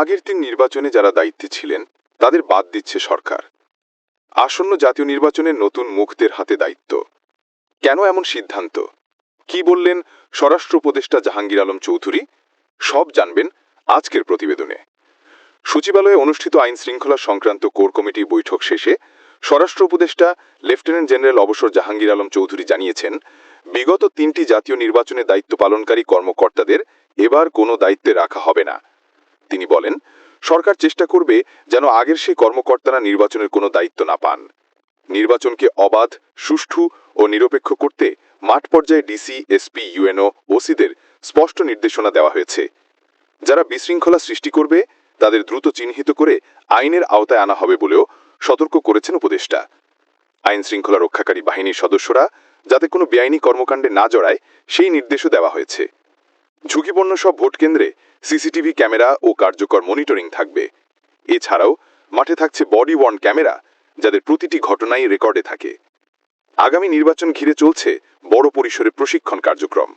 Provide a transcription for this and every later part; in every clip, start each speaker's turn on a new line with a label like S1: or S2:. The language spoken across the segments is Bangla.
S1: আগের তিন নির্বাচনে যারা দায়িত্বে ছিলেন, তাদের বাদ দিচ্ছে সরকার। আসন্ন জাতীয় নির্বাচনে নতুন মুখদের হাতে দায়িত্ব। কেন এমন সিদ্ধান্ত? কি বললেন স্বরাষ্ট্র উপদেষ্টা জাহাঙ্গীর আলম চৌধুরী? সব জানবেন আজকের প্রতিবেদনে। সচিবালয়ে অনুষ্ঠিত আইন শৃঙ্খলা সংক্রান্ত কোর কমিটি বৈঠক শেষে স্বরাষ্ট্র উপদেষ্টা লেফটেন্যান্ট জেনারেল অবসর জাহাঙ্গীর আলম চৌধুরী জানিয়েছেন, বিগত তিনটি জাতীয় নির্বাচনে দায়িত্ব পালনকারী কর্মকর্তাদের এবার কোনো দায়িত্বে রাখা হবে না। তিনি বলেন, সরকার চেষ্টা করবে যেন আগের সেই কর্মকর্তারা নির্বাচনের কোনো দায়িত্ব না পান। নির্বাচনকে অবাধ, সুষ্ঠু ও নিরপেক্ষ করতে মাঠ পর্যায়ে ডিসি এসপি ইউএনও ওসিদের স্পষ্ট নির্দেশনা দেওয়া হয়েছে। যারা বিশৃঙ্খলা সৃষ্টি করবে, তাদের দ্রুত চিহ্নিত করে আইনের আওতায় আনা হবে বলেও সতর্ক করেছেন উপদেষ্টা। আইন শৃঙ্খলা রক্ষাকারী বাহিনীর সদস্যরা যাতে কোনো বেআইনি কর্মকাণ্ডে না জড়ায়, সেই নির্দেশও দেওয়া হয়েছে। ঝুঁকিপূর্ণ সব ভোট কেন্দ্রে সিসিটিভি ক্যামেরা ও কার্যকর মনিটরিং থাকবে। এছাড়াও, মাঠে থাকছে বডি ওয়ার্ন ক্যামেরা, যাদের প্রতিটি ঘটনাই রেকর্ডে থাকে। আগামী নির্বাচন ঘিরে চলছে বড় পরিসরে প্রশিক্ষণ কার্যক্রম।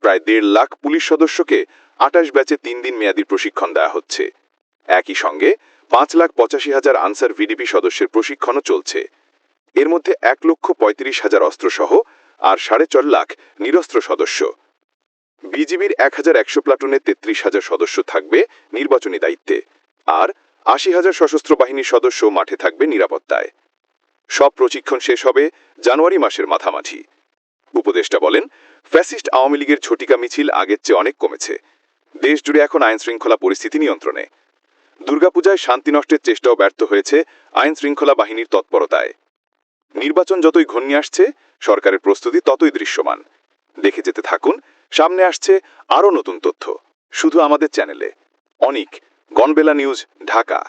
S1: প্রায় দেড় লাখ পুলিশ সদস্যকে আটাশ ব্যাচে তিন দিন মেয়াদী প্রশিক্ষণ দেওয়া হচ্ছে। একই সঙ্গে, পাঁচ লাখ পঁচাশি হাজার আনসার ভিডিপি সদস্যের প্রশিক্ষণও চলছে। এর মধ্যে এক লক্ষ পঁয়ত্রিশ হাজার অস্ত্রসহ আর সাড়ে চার লাখ নিরস্ত্র সদস্য। বিজিবির এক হাজার একশো প্লাটুনের তেত্রিশ হাজার সদস্য থাকবে নির্বাচনী দায়িত্বে। আর আশি হাজার সশস্ত্র বাহিনীর সদস্য মাঠে থাকবে নিরাপত্তায়। সব প্রশিক্ষণ শেষ হবে জানুয়ারি মাসের মাথামাঝি। উপদেষ্টা বলেন, ফ্যাসিস্ট আওয়ামী লীগের ঝটিকা মিছিল আগের চেয়ে অনেক কমেছে। দেশ জুড়ে এখন আইন শৃঙ্খলা পরিস্থিতি নিয়ন্ত্রণে। দুর্গাপূজায় শান্তি নষ্টের চেষ্টাও ব্যর্থ হয়েছে আইন শৃঙ্খলা বাহিনীর তৎপরতায়। নির্বাচন যতই ঘনিয়ে আসছে, সরকারের প্রস্তুতি ততই দৃশ্যমান। দেখে যেতে থাকুন সামনে আসছে আরও নতুন তথ্য। শুধু আমাদের চ্যানেলে। অনিক গনবেলা নিউজ ঢাকা।